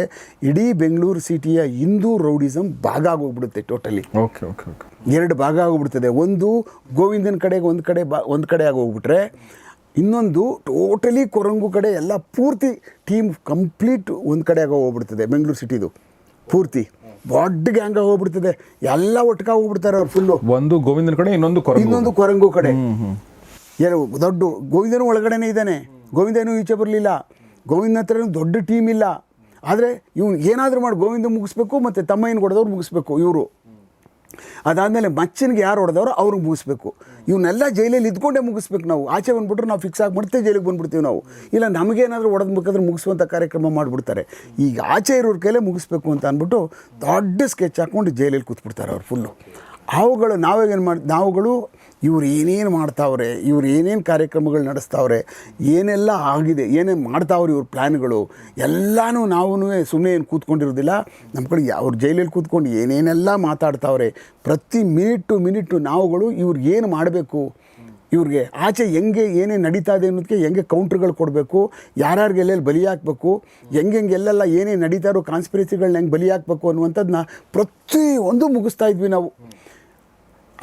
ಇಡೀ ಬೆಂಗಳೂರು ಸಿಟಿಯ ಹಿಂದೂ ರೌಡಿಸಮ್ ಭಾಗ ಆಗೋಗ್ಬಿಡುತ್ತೆ ಟೋಟಲಿ. ಓಕೆ ಓಕೆ ಓಕೆ ಎರಡು ಭಾಗ ಆಗೋಗ್ಬಿಡ್ತದೆ. ಒಂದು ಗೋವಿಂದನ ಕಡೆಗೆ ಒಂದು ಕಡೆ ಬಾ ಒಂದು ಕಡೆ ಆಗೋಗ್ಬಿಟ್ರೆ ಇನ್ನೊಂದು ಟೋಟಲಿ ಕೊರಂಗು ಕಡೆ ಎಲ್ಲ ಪೂರ್ತಿ ಟೀಮ್ ಕಂಪ್ಲೀಟ್ ಒಂದು ಕಡೆ ಆಗೋಗ್ಬಿಡ್ತದೆ ಬೆಂಗಳೂರು ಸಿಟಿದು. ಪೂರ್ತಿ. ದೊಡ್ಡ ಗ್ಯಾಂಗ್ ಹೋಗ್ಬಿಡ್ತದೆ. ಎಲ್ಲ ಒಟ್ಟಿಗೆ ಹೋಗ್ಬಿಡ್ತಾರೆ ಅವ್ರು ಫುಲ್ಲು ಒಂದು ಗೋವಿಂದನ ಕಡೆ ಇನ್ನೊಂದು ಇನ್ನೊಂದು ಕೊರಂಗು ಕಡೆ. ಏನು ದೊಡ್ಡ ಗೋವಿಂದನು ಒಳಗಡೆನೇ ಇದ್ದಾನೆ. ಗೋವಿಂದನೂ ಈಚೆ ಬರಲಿಲ್ಲ. ಗೋವಿಂದ ಹತ್ರ ದೊಡ್ಡ ಟೀಮ್ ಇಲ್ಲ. ಆದರೆ ಇವ್ನು ಏನಾದರೂ ಮಾಡಿ ಗೋವಿಂದ ಮುಗಿಸ್ಬೇಕು ಮತ್ತು ತಮ್ಮ ಏನು ಕೊಡೋದವ್ರು ಮುಗಿಸ್ಬೇಕು ಇವರು. ಅದಾದಮೇಲೆ ಮಚ್ಚನಿಗೆ ಯಾರು ಹೊಡೆದವ್ರು ಅವ್ರಿಗೆ ಮುಗಿಸ್ಬೇಕು. ಇವನ್ನೆಲ್ಲ ಜೈಲಲ್ಲಿ ಇದ್ಕೊಂಡೇ ಮುಗಿಸ್ಬೇಕು ನಾವು. ಆಚೆ ಬಂದ್ಬಿಟ್ರೆ ನಾವು ಫಿಕ್ಸ್ ಆಗಿ ಜೈಲಿಗೆ ಬಂದ್ಬಿಡ್ತೀವಿ ನಾವು. ಇಲ್ಲ, ನಮಗೇನಾದರೂ ಹೊಡೆದ್ಬೇಕಾದ್ರೆ ಮುಗಿಸುವಂಥ ಕಾರ್ಯಕ್ರಮ ಮಾಡಿಬಿಡ್ತಾರೆ. ಈಗ ಆಚೆ ಇರೋರ ಕೈಲೇ ಮುಗಿಸ್ಬೇಕು ಅಂತ ಅಂದ್ಬಿಟ್ಟು ದೊಡ್ಡ ಸ್ಕೆಚ್ ಹಾಕ್ಕೊಂಡು ಜೈಲಲ್ಲಿ ಕೂತ್ಬಿಡ್ತಾರೆ ಅವ್ರು ಫುಲ್ಲು ಅವುಗಳು ನಾವೇನು ಮಾಡಿ, ನಾವುಗಳು ಇವ್ರು ಏನೇನು ಮಾಡ್ತಾವ್ರೆ, ಇವ್ರು ಏನೇನು ಕಾರ್ಯಕ್ರಮಗಳು ನಡೆಸ್ತಾವ್ರೆ, ಏನೆಲ್ಲ ಆಗಿದೆ, ಏನೇನು ಮಾಡ್ತಾವ್ರೆ ಇವ್ರ ಪ್ಲ್ಯಾನ್ಗಳು ಎಲ್ಲನೂ ನಾವು ಸುಮ್ಮನೆ ಏನು ಕೂತ್ಕೊಂಡಿರೋದಿಲ್ಲ. ನಮ್ಮ ಕಡೆ ಅವ್ರ ಜೈಲಲ್ಲಿ ಕೂತ್ಕೊಂಡು ಏನೇನೆಲ್ಲ ಮಾತಾಡ್ತಾವ್ರೆ, ಪ್ರತಿ ಮಿನಿಟ್ಟು ಮಿನಿಟ್ಟು ನಾವುಗಳು ಇವ್ರಿಗೆ ಏನು ಮಾಡಬೇಕು, ಇವ್ರಿಗೆ ಆಚೆ ಹೆಂಗೆ ಏನೇನು ನಡೀತಾ ಇದೆ ಅನ್ನೋದಕ್ಕೆ ಹೆಂಗೆ ಕೌಂಟ್ರ್ಗಳು ಕೊಡಬೇಕು, ಯಾರ್ಯಾರಿಗೆ ಎಲ್ಲೆಲ್ಲಿ ಬಲಿ ಹಾಕಬೇಕು, ಹೆಂಗೆ ಹೆಂಗೆ ಎಲ್ಲೆಲ್ಲ ಏನೇನು ನಡೀತಾ ಇರೋ ಕಾನ್ಸ್ಪಿರಸಿಗಳನ್ನ ಹೆಂಗೆ ಬಲಿ ಹಾಕಬೇಕು ಅನ್ನುವಂಥದ್ದನ್ನ ಪ್ರತಿಯೊಂದು ಮುಗಿಸ್ತಾ ಇದ್ವಿ ನಾವು.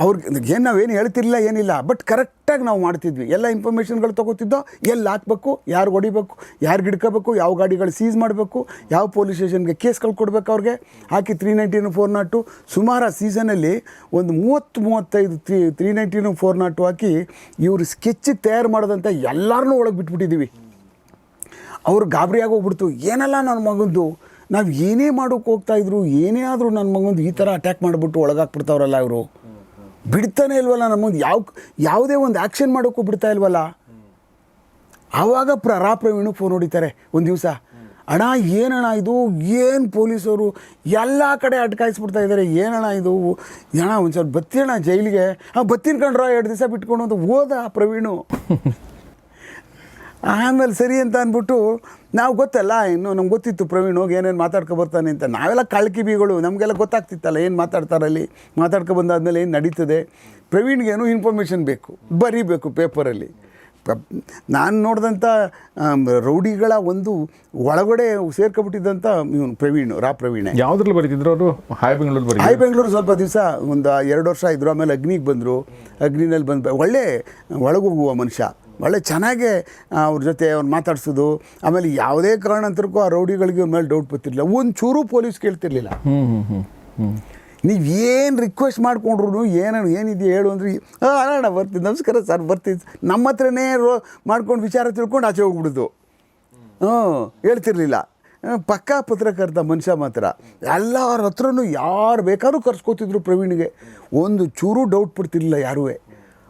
ಅವ್ರಿಗೆ ಏನು ನಾವೇನು ಹೇಳ್ತಿರ್ಲಿಲ್ಲ, ಏನಿಲ್ಲ. ಬಟ್ ಕರೆಕ್ಟಾಗಿ ನಾವು ಮಾಡ್ತಿದ್ವಿ. ಎಲ್ಲ ಇನ್ಫಾರ್ಮೇಷನ್ಗಳು ತೊಗೋತಿದ್ದೋ ಎಲ್ಲಿ ಹಾಕ್ಬೇಕು ಯಾರು ಹೊಡಿಬೇಕು ಯಾರು ಹಿಡ್ಕೋಬೇಕು, ಯಾವ ಗಾಡಿಗಳು ಸೀಸ್ ಮಾಡಬೇಕು, ಯಾವ ಪೊಲೀಸ್ ಸ್ಟೇಷನ್ಗೆ ಕೇಸ್ಗಳು ಕೊಡ್ಬೇಕು ಅವ್ರಿಗೆ. ಹಾಕಿ ತ್ರೀ ನೈಂಟೀನು ಫೋರ್ ನಾಟು ಸುಮಾರು ಆ ಸೀಸನಲ್ಲಿ ಒಂದು ಮೂವತ್ತು ಮೂವತ್ತೈದು three three nineteen four naught ಹಾಕಿ ಇವರು ಸ್ಕೆಚ್ ತಯಾರು ಮಾಡೋದಂತ ಎಲ್ಲರನ್ನೂ ಒಳಗೆ ಬಿಟ್ಬಿಟ್ಟಿದ್ದೀವಿ ಅವ್ರು ಗಾಬರಿ ಆಗೋಗ್ಬಿಡ್ತು. ಏನಲ್ಲ ನನ್ನ ಮಗಂದು? ನಾವು ಏನೇ ಮಾಡೋಕೆ ಹೋಗ್ತಾಯಿದ್ರು ಏನೇ ಆದರೂ ನನ್ನ ಮಗಂದು ಈ ಥರ ಅಟ್ಯಾಕ್ ಮಾಡಿಬಿಟ್ಟು ಒಳಗಾಕ್ಬಿಡ್ತಾವ್ರಲ್ಲ ಇವರು. ಬಿಡ್ತಾನೆ ಇಲ್ವಲ್ಲ ನಮ್ಮ ಮುಂದೆ ಯಾವ, ಯಾವುದೇ ಒಂದು ಆ್ಯಕ್ಷನ್ ಮಾಡೋಕ್ಕೂ ಬಿಡ್ತಾ ಇಲ್ವಲ್ಲ? ಆವಾಗ ಪ್ರ ಪ್ರವೀಣು ಫೋನ್ ಹೊಡಿತಾರೆ ಒಂದು ದಿವಸ. ಅಣ್ಣ, ಏನಣ್ಣ ಇದು? ಏನು ಪೊಲೀಸರು? ಎಲ್ಲ ಕಡೆ ಅಟ್ಕಾಯಿಸ್ಬಿಡ್ತಾ ಇದ್ದಾರೆ ಏನಣ್ಣ ಇದು? ಅಣ್ಣ ಒಂದು ಸ್ವಲ್ಪ ಅಣ್ಣ ಜೈಲಿಗೆ? ಹಾಂ, ಬತ್ತೀನಿ ಕಂಡ್ರ ಎರಡು ದಿವಸ ಬಿಟ್ಕೊಂಡು ಅಂತ ಹೋದ ಪ್ರವೀಣು. ಆಮೇಲೆ ಸರಿ ಅಂತ ಅಂದ್ಬಿಟ್ಟು ನಾವು ಗೊತ್ತಲ್ಲ ಇನ್ನು ನಮ್ಗೆ ಗೊತ್ತಿತ್ತು ಪ್ರವೀಣ್ ಹೋಗಿ ಏನೇನು ಮಾತಾಡ್ಕೊ ಬರ್ತಾನೆ ಅಂತ. ನಾವೆಲ್ಲ ಕಳ್ಕಿಬಿಗಳು ನಮಗೆಲ್ಲ ಗೊತ್ತಾಗ್ತಿತ್ತಲ್ಲ ಏನು ಮಾತಾಡ್ತಾರಲ್ಲಿ ಮಾತಾಡ್ಕೊ ಬಂದಾದಮೇಲೆ ಏನು ನಡೀತದೆ? ಪ್ರವೀಣ್ಗೇನು ಇನ್ಫಾರ್ಮೇಷನ್ ಬೇಕು ಬರೀಬೇಕು ಪೇಪರಲ್ಲಿ ನಾನು ನೋಡಿದಂಥ ರೌಡಿಗಳ ಒಂದು ಒಳಗಡೆ ಸೇರ್ಕೊಬಿಟ್ಟಿದ್ದಂಥ ಇವನು ಪ್ರವೀಣ್ ರಾ ಪ್ರವೀಣ್. ಯಾವುದ್ರಲ್ಲಿ ಬರೀತಿದ್ರು ಅವರು? ಹಾಯ್ ಬೆಂಗಳೂರು ಬರೀ ಹಾಯ್ ಬೆಂಗಳೂರು ಸ್ವಲ್ಪ ದಿವಸ ಒಂದು ಎರಡು ವರ್ಷ ಇದ್ದರು ಆಮೇಲೆ ಅಗ್ನಿಗೆ ಬಂದರು. ಅಗ್ನಿನಲ್ಲಿ ಬಂದು ಒಳ್ಳೆ ಒಳಗೋಗುವ ಮನುಷ್ಯ. ಒಳ್ಳೆ ಚೆನ್ನಾಗೇ ಅವ್ರ ಜೊತೆ ಅವ್ರು ಮಾತಾಡ್ಸೋದು. ಆಮೇಲೆ ಯಾವುದೇ ಕಾರಣಾಂತರಕ್ಕೂ ಆ ರೌಡಿಗಳಿಗೆ ಮೇಲೆ ಡೌಟ್ ಬರ್ತಿರ್ಲಿಲ್ಲ. ಒಂದು ಚೂರು ಪೊಲೀಸ್ ಕೇಳ್ತಿರ್ಲಿಲ್ಲ ನೀವು ಏನು ರಿಕ್ವೆಸ್ಟ್ ಮಾಡ್ಕೊಂಡ್ರು ಏನೇನು ಏನಿದೆ ಹೇಳು ಅಂದ್ರೆ ಹಾಂ ಅಣ್ಣ ಬರ್ತೀನಿ ನಮಸ್ಕಾರ ಸರ್ ಬರ್ತೀನಿ ನಮ್ಮ ಹತ್ರನೇ ರೋ ಮಾಡ್ಕೊಂಡು ವಿಚಾರ ತಿಳ್ಕೊಂಡು ಆಚೆ ಹೋಗ್ಬಿಡೋದು. ಹ್ಞೂ ಹೇಳ್ತಿರ್ಲಿಲ್ಲ. ಪಕ್ಕಾ ಪತ್ರಕರ್ತ ಮನುಷ್ಯ ಮಾತ್ರ. ಎಲ್ಲರ ಹತ್ರನೂ ಯಾರು ಬೇಕಾದ್ರೂ ಕರ್ಸ್ಕೊತಿದ್ರು ಪ್ರವೀಣ್ಗೆ. ಒಂದು ಚೂರು ಡೌಟ್ ಪಡ್ತಿರ್ಲಿಲ್ಲ ಯಾರೂ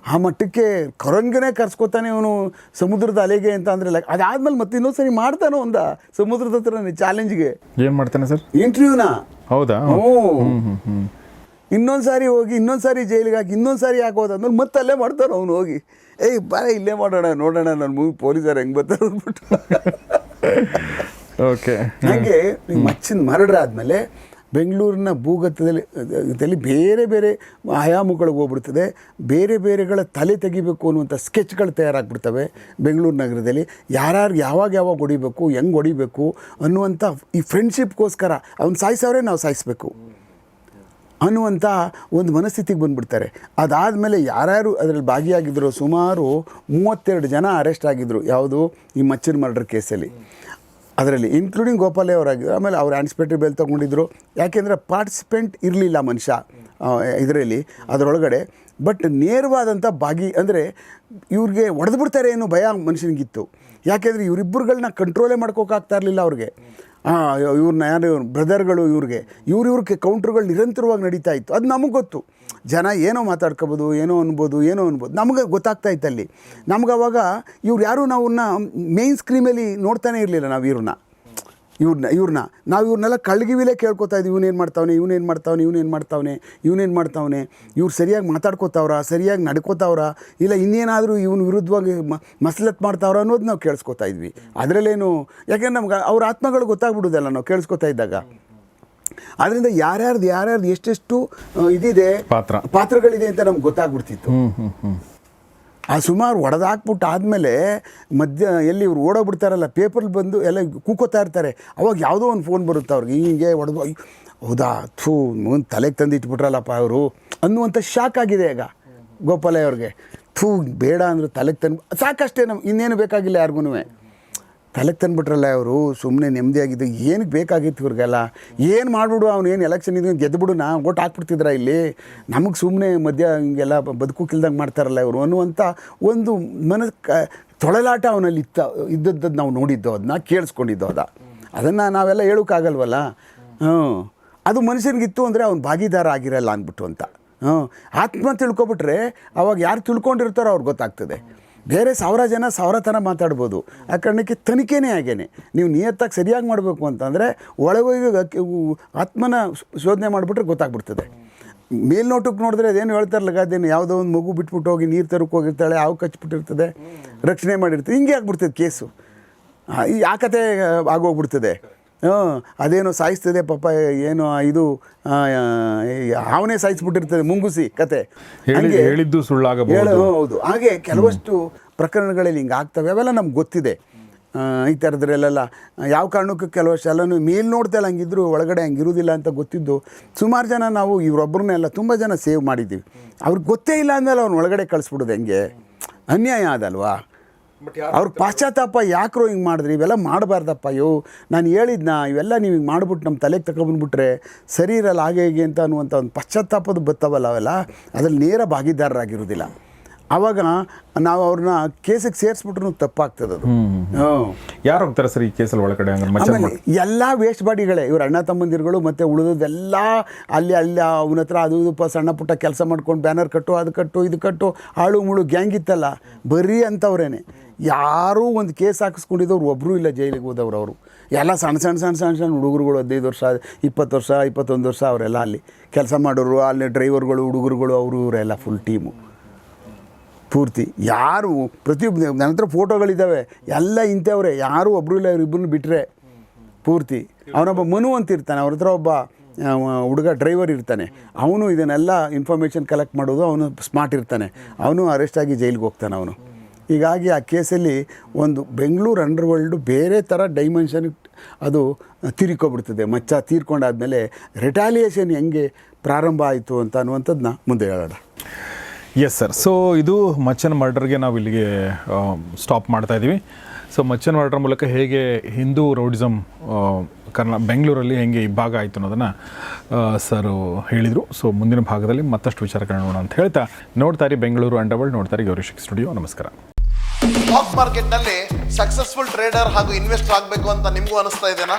ಆ ಮಟ್ಟಕ್ಕೆ ಕೊರಂಗನೇ ಕರ್ಸ್ಕೊತಾನೆ ಇವನು ಸಮುದ್ರದ ಅಲೆಗೆ ಅಂತ ಅಂದ್ರೆ ಲೈಕ್ ಅದಾದ್ಮೇಲೆ ಮತ್ತೆ ಇನ್ನೊಂದು ಸರಿ ಮಾಡ್ತಾನೋ ಒಂದ ಸಮುದ್ರದ ಹತ್ರ ಚಾಲೆಂಜ್ಗೆ ಏನ್ ಮಾಡ್ತಾನೆ ಸರ್? ಇಂಟರ್ವ್ಯೂನ ಹೌದಾ? ಹ್ಞೂ ಇನ್ನೊಂದು ಸಾರಿ ಹೋಗಿ ಇನ್ನೊಂದು ಸಾರಿ ಜೈಲಿಗೆ ಹಾಕಿ ಇನ್ನೊಂದು ಸಾರಿ ಹಾಕೋದಂದ್ರೆ ಮತ್ತೆ ಅಲ್ಲೇ ಮಾಡ್ತಾನೆ ಅವನು ಹೋಗಿ. ಏಯ್ ಬರ ಇಲ್ಲೇ ಮಾಡೋಣ ನೋಡೋಣ ನನ್ನ ಮೂವಿ ಪೊಲೀಸರು ಹೆಂಗೆ ಬರ್ತಾರೆ ಅಂದ್ಬಿಟ್ಟು. ಓಕೆ ಹಾಗೆ ಈ ಮಚ್ಚಿನ ಮರಡ್ರ ಆದಮೇಲೆ ಬೆಂಗಳೂರಿನ ಭೂಗತದಲ್ಲಿ, ದಲ್ಲಿ ಬೇರೆ ಬೇರೆ ಆಯಾಮಗಳಿಗೆ ಹೋಗ್ಬಿಡ್ತದೆ. ಬೇರೆ ಬೇರೆಗಳ ತಲೆ ತೆಗಿಬೇಕು ಅನ್ನುವಂಥ ಸ್ಕೆಚ್ಗಳು ತಯಾರಾಗ್ಬಿಡ್ತವೆ ಬೆಂಗಳೂರು ನಗರದಲ್ಲಿ. ಯಾರ್ಯಾರು ಯಾವಾಗ ಯಾವಾಗ ಹೊಡಿಬೇಕು, ಹೆಂಗೆ ಹೊಡಿಬೇಕು ಅನ್ನುವಂಥ ಈ ಫ್ರೆಂಡ್ಶಿಪ್ಗೋಸ್ಕರ ಅವ್ನು ಸಾಯಿಸೋರೇ ನಾವು ಸಾಯಿಸ್ಬೇಕು ಅನ್ನುವಂಥ ಒಂದು ಮನಸ್ಥಿತಿಗೆ ಬಂದುಬಿಡ್ತಾರೆ. ಅದಾದಮೇಲೆ ಯಾರ್ಯಾರು ಅದರಲ್ಲಿ ಭಾಗಿಯಾಗಿದ್ದರು ಸುಮಾರು ಮೂವತ್ತೆರಡು ಜನ ಅರೆಸ್ಟ್ ಆಗಿದ್ದರು ಯಾವುದು? ಈ ಮಚ್ಚಿನ ಮರ್ಡರ್ ಕೇಸಲ್ಲಿ. ಅದರಲ್ಲಿ ಇನ್ಕ್ಲೂಡಿಂಗ್ ಗೋಪಾಲೆ ಅವರಾಗಿದ್ದರು ಆಮೇಲೆ ಅವ್ರು ಆನ್ಸ್ಪೆಕ್ಟ್ರಿ ಬೆಲ್ ತೊಗೊಂಡಿದ್ರು. ಯಾಕೆಂದರೆ ಪಾರ್ಟಿಸಿಪೆಂಟ್ ಇರಲಿಲ್ಲ ಮನುಷ್ಯ ಇದರಲ್ಲಿ, ಅದರೊಳಗಡೆ. ಬಟ್ ನೇರವಾದಂಥ ಭಾಗಿ, ಅಂದರೆ ಇವ್ರಿಗೆ ಒಡೆದ್ಬಿಡ್ತಾರೆ ಬಿಡ್ತಾರೆ ಅನ್ನೋ ಭಯ ಮನುಷ್ಯನಿಗಿತ್ತು. ಯಾಕೆಂದರೆ ಇವರಿಬ್ಬರುಗಳನ್ನ ಕಂಟ್ರೋಲೇ ಮಾಡ್ಕೋಕ್ಕಾಗ್ತಾ ಇರಲಿಲ್ಲ ಅವ್ರಿಗೆ. ಇವ್ರನ್ನ ಯಾರು, ಇವ್ರ ಬ್ರದರ್ಗಳು ಇವ್ರಿಗೆ. ಇವ್ರ ಇವ್ರಿಗೆ ಕೌಂಟ್ರುಗಳು ನಿರಂತರವಾಗಿ ನಡೀತಾ ಇತ್ತು. ಅದು ನಮಗೆ ಗೊತ್ತು. ಜನ ಏನೋ ಮಾತಾಡ್ಕೋಬೋದು, ಏನೋ ಅನ್ಬೋದು ಏನೋ ಅನ್ಬೋದು. ನಮಗೆ ಗೊತ್ತಾಗ್ತಾ ಇತ್ತು ಅಲ್ಲಿ ನಮ್ಗೆ ಅವಾಗ ಇವ್ರು ಯಾರೂ ನಾವನ್ನ ಮೇನ್ ಸ್ಕ್ರೀಮಲ್ಲಿ ನೋಡ್ತಾನೆ ಇರಲಿಲ್ಲ ನಾವು ಇವ್ರನ್ನ ಇವ್ರನ್ನ ಇವ್ರನ್ನ ನಾವು ಇವ್ರನ್ನೆಲ್ಲ ಕಳ್ಗಿವಿಲೇ ಕೇಳ್ಕೊತಾ ಇದ್ದೀವಿ ಇವನೇನು ಮಾಡ್ತಾವನೆ ಇವನೇನು ಮಾಡ್ತಾವನೆ ಇವನೇನು ಮಾಡ್ತಾವನೆ ಇವನೇನು ಮಾಡ್ತಾವನೆ. ಇವ್ರು ಸರಿಯಾಗಿ ಮಾತಾಡ್ಕೋತಾವ್ರ ಸರಿಯಾಗಿ ನಡ್ಕೋತಾವ್ರ ಇಲ್ಲ ಇನ್ನೇನಾದರೂ ಇವನ ವಿರುದ್ಧವಾಗಿ ಮ ಮಸಲತ್ ಮಾಡ್ತಾವ್ರ ಅನ್ನೋದು ನಾವು ಕೇಳಿಸ್ಕೊತಾ ಇದ್ವಿ. ಅದರಲ್ಲೇನು ಯಾಕೆಂದ್ರೆ ನಮ್ಗೆ ಅವ್ರ ಆತ್ಮಗಳು ಗೊತ್ತಾಗ್ಬಿಡೋದಲ್ಲ ನಾವು ಕೇಳಿಸ್ಕೊತಾ ಇದ್ದಾಗ. ಅದರಿಂದ ಯಾರ್ಯಾರ್ದು ಯಾರ್ಯಾರ್ದು ಎಷ್ಟೆಷ್ಟು ಇದಿದೆ ಪಾತ್ರ. ಪಾತ್ರಗಳಿದೆ ಅಂತ ನಮ್ಗೆ ಗೊತ್ತಾಗ್ಬಿಡ್ತಿತ್ತು. ಆ ಸುಮಾರು ಒಡೆದಾಕ್ಬಿಟ್ಟು ಆದಮೇಲೆ ಮಧ್ಯ ಎಲ್ಲಿ ಇವ್ರು ಓಡೋಗ್ಬಿಡ್ತಾರಲ್ಲ ಪೇಪರ್ಲಿ ಬಂದು ಎಲ್ಲ ಕೂಕೋತಾ ಇರ್ತಾರೆ. ಅವಾಗ ಯಾವುದೋ ಒಂದು ಫೋನ್ ಬರುತ್ತೆ ಅವ್ರಿಗೆ, ಹಿಂಗೆ ಒಡೆದು ಹೌದಾ? ಥೂ ಒಂದು ತಲೆಗೆ ತಂದು ಇಟ್ಬಿಟ್ರಲ್ಲಪ್ಪ ಅವರು ಅನ್ನುವಂಥ ಶಾಕ್ ಆಗಿದೆ ಈಗ ಗೋಪಾಲಯ್ಯ ಅವ್ರಿಗೆ. ಥೂ, ಬೇಡ ಅಂದ್ರೆ ತಲೆಗೆ ತಂದು, ಸಾಕಷ್ಟೇ ನಮ್ಗೆ ಇನ್ನೇನು ಬೇಕಾಗಿಲ್ಲ ಯಾರಿಗೂ ತಲೆಗೆ ತಂದುಬಿಟ್ರಲ್ಲ ಅವರು ಸುಮ್ಮನೆ ನೆಮ್ಮದಿಯಾಗಿದ್ದು ಏನಕ್ಕೆ ಬೇಕಾಗಿತ್ತು ಇವ್ರಿಗೆಲ್ಲ? ಏನು ಮಾಡಿಬಿಡು, ಅವ್ನು ಏನು ಎಲೆಕ್ಷನ್ ಇದು ಗೆದ್ದುಬಿಡು ನಾ ಓಟ್ ಹಾಕ್ಬಿಡ್ತಿದ್ರ ಇಲ್ಲಿ? ನಮಗೆ ಸುಮ್ಮನೆ ಮಧ್ಯ ಹಿಂಗೆಲ್ಲ ಬದುಕುಕಿಲ್ದಂಗೆ ಮಾಡ್ತಾರಲ್ಲ ಇವರು ಅನ್ನುವಂಥ ಒಂದು ಮನ ತೊಳಲಾಟ ಅವನಲ್ಲಿ ಇತ್ತ ಇದ್ದದ್ದು ನಾವು ನೋಡಿದ್ದು ಅದನ್ನ ಕೇಳಿಸ್ಕೊಂಡಿದ್ದು ಅದ. ಅದನ್ನು ನಾವೆಲ್ಲ ಹೇಳೋಕ್ಕಾಗಲ್ವಲ್ಲ ಹ್ಞೂ. ಅದು ಮನುಷ್ಯನಿಗಿತ್ತು ಅಂದರೆ ಅವ್ನು ಭಾಗಿದಾರ ಆಗಿರಲ್ಲ ಅಂದ್ಬಿಟ್ಟು ಅಂತ. ಹ್ಞೂ. ಆತ್ಮ ತಿಳ್ಕೊಬಿಟ್ರೆ ಅವಾಗ ಯಾರು ತಿಳ್ಕೊಂಡಿರ್ತಾರೋ ಅವ್ರಿಗೆ ಗೊತ್ತಾಗ್ತದೆ. ಬೇರೆ ಸಾವಿರ ಜನ ಸಾವಿರ ಥರ ಮಾತಾಡ್ಬೋದು. ಆ ಕಾರಣಕ್ಕೆ ತನಿಖೆನೇ ಆಗೇನೆ ನೀವು ನಿಯತ್ತಾಗಿ ಸರಿಯಾಗಿ ಮಾಡಬೇಕು ಅಂತಂದರೆ ಒಳಗೆ ಆತ್ಮನ ಶೋಧನೆ ಮಾಡಿಬಿಟ್ರೆ ಗೊತ್ತಾಗ್ಬಿಡ್ತದೆ. ಮೇಲ್ನೋಟಕ್ಕೆ ನೋಡಿದ್ರೆ ಅದೇನು ಹೇಳ್ತಾರಲ್ಲ ಅದೇನು ಯಾವುದೋ ಒಂದು ಮಗು ಬಿಟ್ಬಿಟ್ಟು ಹೋಗಿ ನೀರು ತರಕ್ಕೆ ಹೋಗಿರ್ತಾಳೆ, ಹಾವು ಕಚ್ಬಿಟ್ಟಿರ್ತದೆ, ರಕ್ಷಣೆ ಮಾಡಿರ್ತದೆ ಹಿಂಗೆ ಆಗ್ಬಿಡ್ತದೆ ಕೇಸು. ಈ ಆ ಕತೆ ಆಗೋಗ್ಬಿಡ್ತದೆ. ಹ್ಞೂ ಅದೇನೋ ಸಾಯಿಸ್ತದೆ ಪಾಪ ಏನು ಇದು ಅವನೇ ಸಾಯಿಸ್ಬಿಟ್ಟಿರ್ತದೆ ಮುಂಗುಸಿ ಕತೆ. ಹೇಳಿದ್ದು ಸುಳ್ಳಾಗಬಹುದು. ಹೌದು. ಹಾಗೆ ಕೆಲವಷ್ಟು ಪ್ರಕರಣಗಳಲ್ಲಿ ಹಿಂಗೆ ಆಗ್ತವೆ ಅವೆಲ್ಲ ನಮ್ಗೆ ಗೊತ್ತಿದೆ. ಈ ಥರದ್ರಲ್ಲೆಲ್ಲ ಯಾವ ಕಾರಣಕ್ಕೂ ಕೆಲವಷ್ಟು ಎಲ್ಲನೂ ಮೇಲ್ ನೋಡ್ತಲ್ಲ ಹಂಗಿದ್ರು ಒಳಗಡೆ ಹಂಗಿರೋದಿಲ್ಲ ಅಂತ ಗೊತ್ತಿದ್ದು. ಸುಮಾರು ಜನ ನಾವು ಇವರೊಬ್ಬರನ್ನೆಲ್ಲ ತುಂಬ ಜನ ಸೇವ್ ಮಾಡಿದ್ದೀವಿ. ಅವ್ರಿಗೆ ಗೊತ್ತೇ ಇಲ್ಲ ಅಂದಮೇಲೆ ಅವ್ನು ಒಳಗಡೆ ಕಳಿಸ್ಬಿಡೋದು ಹೆಂಗೆ? ಅನ್ಯಾಯ ಅದಲ್ವಾ ಅವ್ರ ಪಾಶ್ಚಾತ್ತಾಪ ಯಾಕ್ರೋ ಹಿಂಗೆ ಮಾಡಿದ್ರಿ ಇವೆಲ್ಲ ಮಾಡಬಾರ್ದಪ್ಪ ಅಯ್ಯೋ ನಾನು ಹೇಳಿದ್ನ ಇವೆಲ್ಲ ನೀವು ಹಿಂಗೆ ಮಾಡ್ಬಿಟ್ಟು ನಮ್ಮ ತಲೆಗೆ ತಗೊಂಡ್ಬಿಟ್ರೆ ಸರಿ ಇರಲ್ಲ ಹಾಗೆ ಹೀಗೆ ಅಂತ ಅನ್ನುವಂಥ ಒಂದು ಪಶ್ಚಾತ್ತಾಪದ ಬತ್ತವಲ್ಲ ಅವೆಲ್ಲ ಅದ್ರಲ್ಲಿ ನೇರ ಭಾಗಿದಾರರಾಗಿರೋದಿಲ್ಲ. ಆವಾಗ ನಾವು ಅವ್ರನ್ನ ಕೇಸಿಗೆ ಸೇರಿಸ್ಬಿಟ್ರು ತಪ್ಪಾಗ್ತದೆ ಅದು. ಯಾರು ಹೋಗ್ತಾರೆ ಸರ್ ಈ ಕೇಸಲ್ಲಿ ಒಳಗಡೆ ಆಮೇಲೆ ಎಲ್ಲ ವೇಸ್ಟ್ ಬಾಡಿಗಳೇ ಇವ್ರ ಅಣ್ಣ ತಮ್ಮಂದಿರುಗಳು ಮತ್ತು ಉಳಿದದೆಲ್ಲ ಅಲ್ಲಿ ಅಲ್ಲಿ ಅವನ ಹತ್ರ ಅದು ಇದು ಸಣ್ಣ ಪುಟ್ಟ ಕೆಲಸ ಮಾಡ್ಕೊಂಡು ಬ್ಯಾನರ್ ಕಟ್ಟು ಅದು ಕಟ್ಟು ಇದು ಕಟ್ಟು ಆಳು ಮುಳು ಗ್ಯಾಂಗ್ ಇತ್ತಲ್ಲ ಬರೀ ಅಂಥವ್ರೇನೆ. ಯಾರೂ ಒಂದು ಕೇಸ್ ಹಾಕಿಸ್ಕೊಂಡಿದ್ದವ್ರು ಒಬ್ಬರೂ ಇಲ್ಲ ಜೈಲಿಗೆ ಹೋದವ್ರು ಅವರು. ಎಲ್ಲ ಸಣ್ಣ ಸಣ್ಣ ಸಣ್ಣ ಸಣ್ಣ ಸಣ್ಣ ಹುಡುಗರುಗಳು ಹದಿನೈದು ವರ್ಷ ಇಪ್ಪತ್ತು ವರ್ಷ ಇಪ್ಪತ್ತೊಂದು ವರ್ಷ ಅವರೆಲ್ಲ ಅಲ್ಲಿ. ಕೆಲಸ ಮಾಡೋರು ಅಲ್ಲಿ ಡ್ರೈವರ್ಗಳು ಹುಡುಗರುಗಳು ಅವರು ಇವರೆಲ್ಲ ಫುಲ್ ಟೀಮು ಪೂರ್ತಿ. ಯಾರು ಪ್ರತಿಯೊಬ್ಬ ನನ್ನ ಹತ್ರ ಫೋಟೋಗಳಿದ್ದಾವೆ ಎಲ್ಲ ಇಂಥವ್ರೆ. ಯಾರೂ ಒಬ್ಬರು ಇಲ್ಲ ಇವ್ರಿಬ್ಬರನ್ನ ಬಿಟ್ಟರೆ ಪೂರ್ತಿ. ಅವನೊಬ್ಬ ಮನು ಅಂತ ಇರ್ತಾನೆ ಅವ್ರ ಹತ್ರ ಒಬ್ಬ ಹುಡುಗ ಡ್ರೈವರ್ ಇರ್ತಾನೆ. ಅವನು ಇದನ್ನೆಲ್ಲ ಇನ್ಫಾರ್ಮೇಷನ್ ಕಲೆಕ್ಟ್ ಮಾಡೋದು ಅವನು ಸ್ಮಾರ್ಟ್ ಇರ್ತಾನೆ. ಅವನು ಅರೆಸ್ಟ್ ಆಗಿ ಜೈಲಿಗೆ ಹೋಗ್ತಾನೆ ಅವನು. ಹೀಗಾಗಿ ಆ ಕೇಸಲ್ಲಿ ಒಂದು ಬೆಂಗಳೂರು ಅಂಡರ್ ವರ್ಲ್ಡು ಬೇರೆ ಥರ ಡೈಮೆನ್ಷನ್ ಅದು ತೀರಿಕೊಬಿಡ್ತದೆ. ಮಚ್ಚ ತೀರ್ಕೊಂಡಾದ್ಮೇಲೆ ರಿಟಾಲಿಯೇಷನ್ ಹೆಂಗೆ ಪ್ರಾರಂಭ ಆಯಿತು ಅಂತ ಅನ್ನುವಂಥದ್ದನ್ನ ಮುಂದೆ ಹೇಳೋಣ. ಎಸ್ ಸರ್ ಸೊ ಇದು ಮಚ್ಚನ್ ಮರ್ಡರ್ಗೆ ನಾವು ಇಲ್ಲಿಗೆ ಸ್ಟಾಪ್ ಮಾಡ್ತಾ ಇದ್ದೀವಿ ಸೊ ಮಚ್ಚನ್ ಮರ್ಡರ್ ಮೂಲಕ ಹೇಗೆ ಹಿಂದೂ ರೌಡಿಸಮ್ ಕರ್ನಾ, ಬೆಂಗಳೂರಲ್ಲಿ ಹೇಗೆ ಇಬ್ಬಾಗ ಆಯಿತು ಅನ್ನೋದನ್ನು ಸರ್ ಹೇಳಿದರು. ಸೊ ಮುಂದಿನ ಭಾಗದಲ್ಲಿ ಮತ್ತಷ್ಟು ವಿಚಾರ ನೋಡೋಣ ಅಂತ ಹೇಳ್ತಾ, ನೋಡ್ತಾರೆ ಬೆಂಗಳೂರು ಅಂಡರ್ವರ್ಲ್ಡ್ ನೋಡ್ತಾರೆ ಗೌರಿಶಿಕ್ ಸ್ಟುಡಿಯೋ, ನಮಸ್ಕಾರ. ಸ್ಟಾಕ್ ಮಾರ್ಕೆಟ್ನಲ್ಲಿ ಸಕ್ಸಸ್ಫುಲ್ ಟ್ರೇಡರ್ ಹಾಗೂ ಇನ್ವೆಸ್ಟರ್ ಆಗಬೇಕು ಅಂತ ನಿಮಗೂ ಅನಿಸ್ತಾ ಇದೆನಾ?